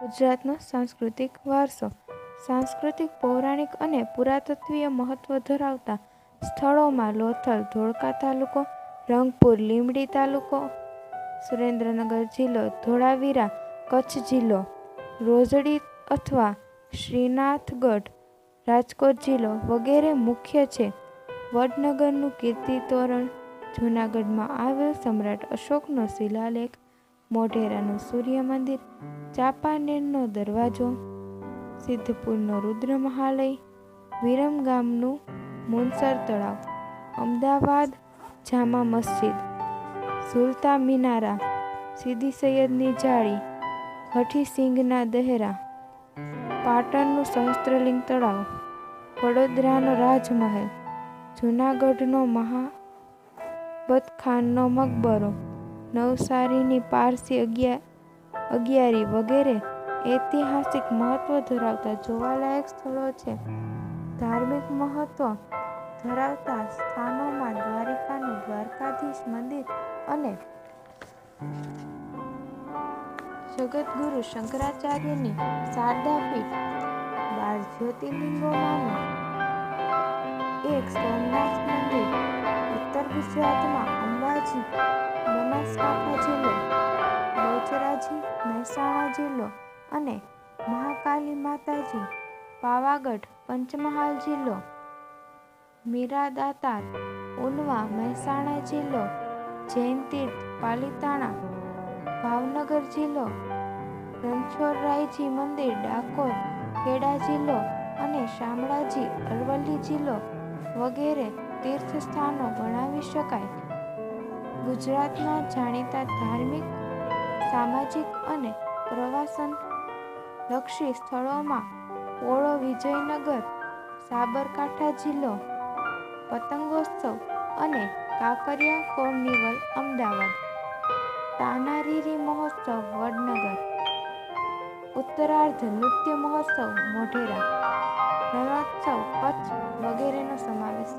ગુજરાતનો સાંસ્કૃતિક વારસો. સાંસ્કૃતિક, પૌરાણિક અને પુરાતત્વીય મહત્વ ધરાવતા સ્થળોમાં લોથલ, ધોળકા તાલુકો, રંગપુર, લીંબડી તાલુકો, સુરેન્દ્રનગર જિલ્લો, ધોળાવીરા, કચ્છ જિલ્લો, રોજડી અથવા શ્રીનાથગઢ, રાજકોટ જિલ્લો વગેરે મુખ્ય છે. વડનગરનું કીર્તિ તોરણ જૂનાગઢમાં આવેલ સમ્રાટ અશોકનો શિલાલેખ મોઢેરાનું સૂર્ય મંદિર ચાંપાનેરનો દરવાજો, સિદ્ધપુરનો રુદ્ર મહાલય વિરમગામનું મુનસર તળાવ, અમદાવાદ જામા મસ્જિદ, સુલતા મિનારા, સીદી સૈયદની જાળી હઠીસિંગના દહેરા, પાટણનું સહસ્ત્રલિંગ તળાવ, વડોદરાનો રાજમહેલ, જૂનાગઢનો મહાબતખાનનો મકબરો નવસારીની પારસી અગિયાર અગિયારી વગેરે ઐતિહાસિક મહત્વ ધરાવતા જોવાલાયક સ્થળો છે. ધાર્મિક મહત્વ ધરાવતા સ્થાનોમાં દ્વારિકાનું દ્વારકાધીશ મંદિર અને જગતગુરુ શંકરાચાર્યની શારદા પીઠ બાર જ્યોતિર્લિંગોમાંનું એક સોમનાથ મંદિર ઉત્તર ગુજરાતમાં અંબાજી બનાસકાંઠા જિલ્લો બહુચરાજી મહેસાણા જિલ્લો અને મહાકાલી માતાજી, પાવાગઢ, પંચમહાલ જિલ્લો મીરાદાતાર, ઉનવા, મહેસાણા જિલ્લો જૈન તીર્થ પાલિતાણા, ભાવનગર જિલ્લો રણછોડરાયજી મંદિર, ડાકોર, ખેડા જિલ્લો અને શામળાજી, અરવલ્લી જિલ્લો વગેરે તીર્થસ્થાનો ગણાવી શકાય. ગુજરાતના જાણીતા ધાર્મિક, સામાજિક અને પ્રવાસન લક્ષી સ્થળોમાં ઓળો વિજયનગર, સાબરકાંઠા જિલ્લો, પતંગોત્સવ અને કાંકરિયા કોર્નિવલ, અમદાવાદ. તાનારીરી મહોત્સવ, વડનગર. ઉત્તરાર્ધ નૃત્ય મહોત્સવ, મોઢેરા. રણોત્સવ, કચ્છ વગેરેનો સમાવેશ